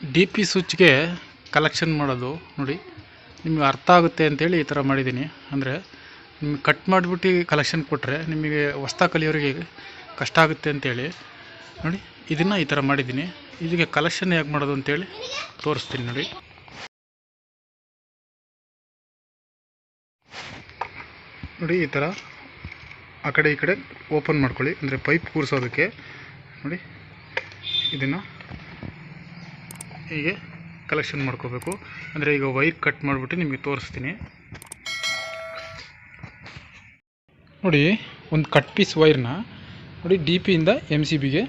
D P ಸ್ವಿಚ್ಗೆ collection ಮಾಡೋದು, ನೋಡಿ. ನಿಮಗೆ ಅರ್ಥ ಆಗುತ್ತೆ ಅಂತೇಳಿ ಈ ಥರ ಮಾಡಿದ್ದೀನಿ. ಅಂದರೆ ನಿಮಗೆ ಕಟ್ ಮಾಡಿಬಿಟ್ಟು ಕಲೆಕ್ಷನ್ ಕೊಟ್ಟರೆ ನಿಮಗೆ ಹೊಸ್ತ ಕಲಿಯೋರಿಗೆ ಕಷ್ಟ ಆಗುತ್ತೆ ಅಂತೇಳಿ. ನೋಡಿ, ಇದನ್ನು ಈ ಥರ ಮಾಡಿದ್ದೀನಿ. ಇದಕ್ಕೆ ಕಲೆಕ್ಷನ್ ಹೇಗೆ ಮಾಡೋದು ಅಂತೇಳಿ ತೋರಿಸ್ತೀನಿ, ನೋಡಿ. ನೋಡಿ, ಈ ಥರ ಆ ಕಡೆ ಈ ಕಡೆ ಓಪನ್ ಮಾಡ್ಕೊಳ್ಳಿ. ಅಂದರೆ ಪೈಪ್ ಕೂರಿಸೋದಕ್ಕೆ. ನೋಡಿ, ಇದನ್ನು ಹೀಗೆ ಕಲೆಕ್ಷನ್ ಮಾಡ್ಕೋಬೇಕು. ಅಂದರೆ ಈಗ ವೈರ್ ಕಟ್ ಮಾಡಿಬಿಟ್ಟು ನಿಮಗೆ ತೋರಿಸ್ತೀನಿ. ನೋಡಿ, ಒಂದು ಕಟ್ ಪೀಸ್ ವೈರ್ನ ನೋಡಿ ಡಿ ಪಿಯಿಂದ ಎಂ ಸಿ ಬಿಗೆ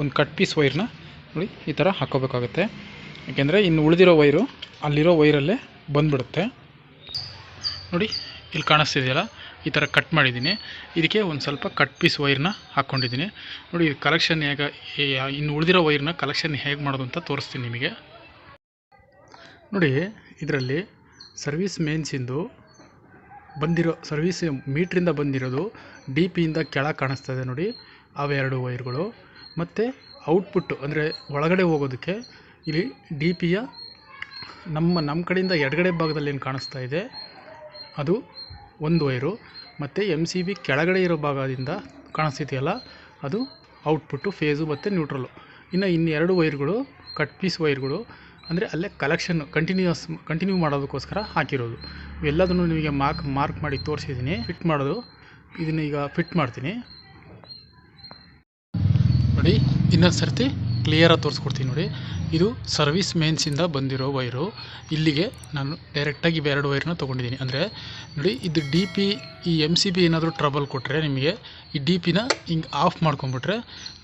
ಒಂದು ಕಟ್ ಪೀಸ್ ವೈರ್ನ ನೋಡಿ, ಈ ಥರ ಹಾಕೋಬೇಕಾಗುತ್ತೆ. ಯಾಕೆಂದರೆ ಇನ್ನು ಉಳಿದಿರೋ ವೈರು ಅಲ್ಲಿರೋ ವೈರಲ್ಲೇ ಬಂದುಬಿಡುತ್ತೆ. ನೋಡಿ, ಇಲ್ಲಿ ಕಾಣಿಸ್ತಿದೆಯಲ್ಲ? ಈ ಥರ ಕಟ್ ಮಾಡಿದ್ದೀನಿ. ಇದಕ್ಕೆ ಒಂದು ಸ್ವಲ್ಪ ಕಟ್ ಪೀಸ್ ವೈರ್ನ ಹಾಕ್ಕೊಂಡಿದ್ದೀನಿ. ನೋಡಿ ಕಲೆಕ್ಷನ್ ಹೇಗೆ ಇನ್ನು ಉಳಿದಿರೋ ವೈರ್ನ ಕಲೆಕ್ಷನ್ ಹೇಗೆ ಮಾಡೋದು ಅಂತ ತೋರಿಸ್ತೀನಿ ನಿಮಗೆ. ನೋಡಿ, ಇದರಲ್ಲಿ ಸರ್ವಿಸ್ ಮೇನ್ಸಿಂದು ಬಂದಿರೋ ಸರ್ವಿಸ್ ಮೀಟ್ರಿಂದ ಬಂದಿರೋದು ಡಿ ಪಿಯಿಂದ ಕೆಳಗೆ ಕಾಣಿಸ್ತಾ ಇದೆ ನೋಡಿ. ಅವೆರಡು ವೈರ್ಗಳು ಮತ್ತು ಔಟ್ಪುಟ್ಟು ಅಂದರೆ ಒಳಗಡೆ ಹೋಗೋದಕ್ಕೆ ಇಲ್ಲಿ ಡಿ ಪಿಯ ನಮ್ಮ ನಮ್ಮ ಕಡೆಯಿಂದ ಎಡಗಡೆ ಭಾಗದಲ್ಲಿ ಏನು ಕಾಣಿಸ್ತಾ ಇದೆ? ಅದು ಒಂದು ವೈರು, ಮತ್ತು ಎಂ ಸಿ ಬಿ ಕೆಳಗಡೆ ಇರೋ ಭಾಗದಿಂದ ಕಾಣಿಸ್ತಿದೆಯಲ್ಲ, ಅದು ಔಟ್ಪುಟ್ಟು ಫೇಸು ಮತ್ತು ನ್ಯೂಟ್ರಲ್ಲು ಇನ್ನು ಇನ್ನೆರಡು ವೈರ್ಗಳು ಕಟ್ ಪೀಸ್ ವೈರ್ಗಳು, ಅಂದರೆ ಅಲ್ಲೇ ಕಲೆಕ್ಷನ್ ಕಂಟಿನ್ಯೂಸ್ ಕಂಟಿನ್ಯೂ ಮಾಡೋದಕ್ಕೋಸ್ಕರ ಹಾಕಿರೋದು. ಎಲ್ಲದನ್ನು ನಿಮಗೆ ಮಾರ್ಕ್ ಮಾರ್ಕ್ ಮಾಡಿ ತೋರಿಸಿದ್ದೀನಿ. ಫಿಟ್ ಮಾಡೋದು. ಇದನ್ನ ಈಗ ಫಿಟ್ ಮಾಡ್ತೀನಿ. ನೋಡಿ ಇನ್ನೊಂದು ಸರ್ತಿ ಕ್ಲಿಯರಾಗಿ ತೋರಿಸ್ಕೊಡ್ತೀನಿ ನೋಡಿ. ಇದು ಸರ್ವಿಸ್ ಮೇನ್ಸಿಂದ ಬಂದಿರೋ ವೈರು ಇಲ್ಲಿಗೆ ನಾನು ಡೈರೆಕ್ಟಾಗಿ ಇವೆರಡು ವೈರ್ನ ತೊಗೊಂಡಿದ್ದೀನಿ. ಅಂದರೆ ನೋಡಿ, ಇದು D P E M C B ಏನಾದರೂ ಟ್ರಬಲ್ ಕೊಟ್ಟರೆ ನಿಮಗೆ, ಈ ಡಿ ಪಿನ ಹಿಂಗೆ ಆಫ್ ಮಾಡ್ಕೊಂಬಿಟ್ರೆ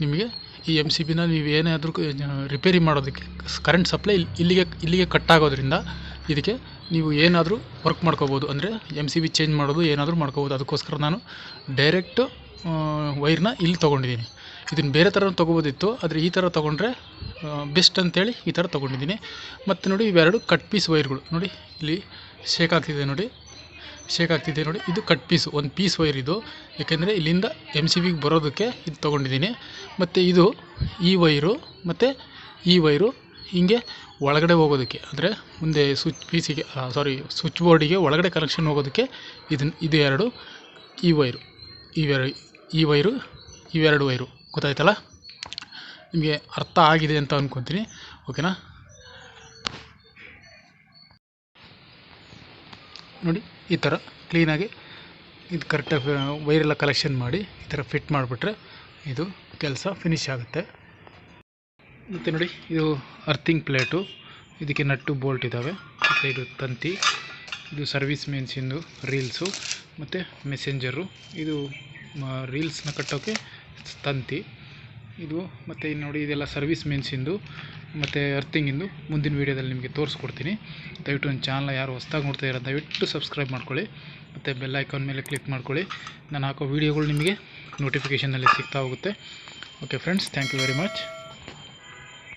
ನಿಮಗೆ ಈ ಎಂ ಸಿ ಬಿನ ನೀವು ಏನಾದರೂ ರಿಪೇರಿ ಮಾಡೋದಕ್ಕೆ ಕರೆಂಟ್ ಸಪ್ಲೈ ಇಲ್ಲಿಗೆ ಇಲ್ಲಿಗೆ ಕಟ್ ಆಗೋದ್ರಿಂದ ಇದಕ್ಕೆ ನೀವು ಏನಾದರೂ ವರ್ಕ್ ಮಾಡ್ಕೋಬೋದು. ಅಂದರೆ ಎಂ ಸಿ ಬಿ ಚೇಂಜ್ ಮಾಡೋದು ಏನಾದರೂ ಮಾಡ್ಕೋಬೋದು. ಅದಕ್ಕೋಸ್ಕರ ನಾನು ಡೈರೆಕ್ಟು ವೈರ್ನ ಇಲ್ಲಿ ತೊಗೊಂಡಿದ್ದೀನಿ. ಇದನ್ನು ಬೇರೆ ಥರ ತೊಗೋಬೋದಿತ್ತು, ಆದರೆ ಈ ಥರ ತೊಗೊಂಡ್ರೆ ಬೆಸ್ಟ್ ಅಂತೇಳಿ ಈ ಥರ ತೊಗೊಂಡಿದ್ದೀನಿ. ಮತ್ತು ನೋಡಿ ಇವೆರಡು ಕಟ್ ಪೀಸ್ ವೈರ್ಗಳು ನೋಡಿ, ಇಲ್ಲಿ ಶೇಕ್ ಆಗ್ತಿದೆ ನೋಡಿ. ಶೇಕ್ ಆಗ್ತಿದೆ ನೋಡಿ. ಇದು ಕಟ್ ಪೀಸ್ ಒಂದು ಪೀಸ್ ವೈರ್ ಇದು. ಏಕೆಂದರೆ ಇಲ್ಲಿಂದ ಎಂ ಸಿ ಬಿಗೆ ಬರೋದಕ್ಕೆ ಇದು ತೊಗೊಂಡಿದ್ದೀನಿ. ಮತ್ತು ಇದು ಈ ವೈರು ಮತ್ತು ಈ ವೈರು ಹಿಂಗೆ ಒಳಗಡೆ ಹೋಗೋದಕ್ಕೆ. ಅಂದರೆ ಮುಂದೆ ಸ್ವಿಚ್ ಪೀಸಿಗೆ ಸಾರಿ ಸ್ವಿಚ್ ಬೋರ್ಡಿಗೆ ಒಳಗಡೆ ಕನೆಕ್ಷನ್ ಹೋಗೋದಕ್ಕೆ ಇದನ್ನು ಇದು ಎರಡು ಈ ವೈರು ಇವೆರ ಈ ವೈರು ಇವೆರಡು ವೈರು ಗೊತ್ತಾಯ್ತಲ್ಲ? ನಿಮಗೆ ಅರ್ಥ ಆಗಿದೆ ಅಂತ ಅಂದ್ಕೊತೀನಿ ಓಕೆನಾ ನೋಡಿ, ಈ ಥರ ಕ್ಲೀನಾಗಿ ಇದು ಕರೆಕ್ಟಾಗಿ ವೈರೆಲ್ಲ ಕಲೆಕ್ಷನ್ ಮಾಡಿ ಈ ಥರ ಫಿಟ್ ಮಾಡಿಬಿಟ್ರೆ ಇದು ಕೆಲಸ ಫಿನಿಶ್ ಆಗುತ್ತೆ. ಮತ್ತು ನೋಡಿ, ಇದು ಅರ್ಥಿಂಗ್ ಪ್ಲೇಟು ಇದಕ್ಕೆ ನಟ್ಟು ಬೋಲ್ಟ್ ಇದ್ದಾವೆ. ಮತ್ತು ಇದು ತಂತಿ, ಇದು ಸರ್ವಿಸ್ ಮೆನ್ಸಿಂದು ರೀಲ್ಸು ಮತ್ತು ಮೆಸೆಂಜರು ಇದು ರೀಲ್ಸ್ನ ಕಟ್ಟೋಕ್ಕೆ ತಂತಿ. ಇದು ಮತ್ತು ಇಲ್ಲಿ ನೋಡಿ ಇದೆಲ್ಲ ಸರ್ವಿಸ್ ಮೆನ್ಸಿಂದು ಮತ್ತು ಅರ್ಥಿಂಗಿಂದು ಮುಂದಿನ ವೀಡಿಯೋದಲ್ಲಿ ನಿಮಗೆ ತೋರಿಸ್ಕೊಡ್ತೀನಿ. ದಯವಿಟ್ಟು ನನ್ನ ಚಾನಲ್ ಯಾರು ಹೊಸ್ದಾಗಿ ನೋಡ್ತಾ ಇರೋ, ದಯವಿಟ್ಟು ಸಬ್ಸ್ಕ್ರೈಬ್ ಮಾಡ್ಕೊಳ್ಳಿ. ಮತ್ತು ಬೆಲ್ ಐಕಾನ್ ಮೇಲೆ ಕ್ಲಿಕ್ ಮಾಡ್ಕೊಳ್ಳಿ. ನಾನು ಹಾಕೋ ವೀಡಿಯೋಗಳು ನಿಮಗೆ ನೋಟಿಫಿಕೇಷನಲ್ಲಿ ಸಿಗ್ತಾ ಹೋಗುತ್ತೆ. Okay friends thank you very much